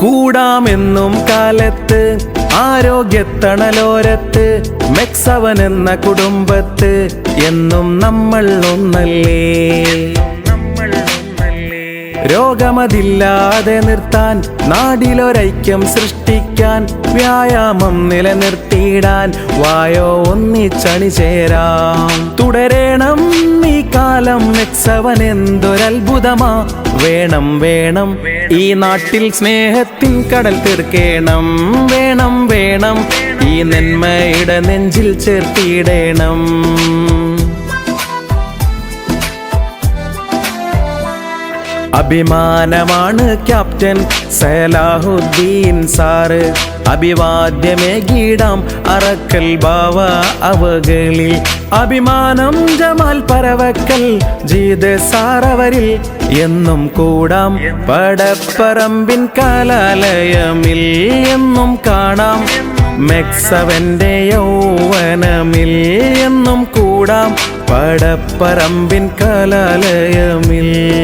കൂടാമെന്നും കാലത്ത് ആരോഗ്യത്തണലോരത്ത് മെക്സവൻ എന്ന കുടുംബത്ത് എന്നും നമ്മൾ ഒന്നല്ലേ? രോഗമതില്ലാതെ നിർത്താൻ നാടിലൊരൈക്യം സൃഷ്ടിക്കാൻ വ്യായാമം നിലനിർത്തിയിടാൻ വായോ ഒന്നിച്ചണി ചേരാം. തുടരണം ഈ കാലം മെക്സവൻ എന്തൊരത്ഭുതമാ. വേണം വേണം ഈ നാട്ടിൽ സ്നേഹത്തിൻ കടൽ തീർക്കേണം. വേണം വേണം ഈ നന്മയുടെ നെഞ്ചിൽ ചേർത്തിയിടണം. അഭിമാനമാണ് ക്യാപ്റ്റൻ സലാഹുദ്ദീൻ സാറ്. അഭിവാദ്യമേകീടാം അറക്കൽ ബാവ അവകളിൽ. അഭിമാനം ജമാൽ പരവക്കൽ ജീത് സാറവരിൽ. എന്നും കൂടാം പടപ്പറമ്പിൻ കലാലയമിൽ. എന്നും കാണാം മെക്സവന്റെ യൗവനമിൽ. എന്നും കൂടാം പടപ്പറമ്പിൻ കലാലയമിൽ.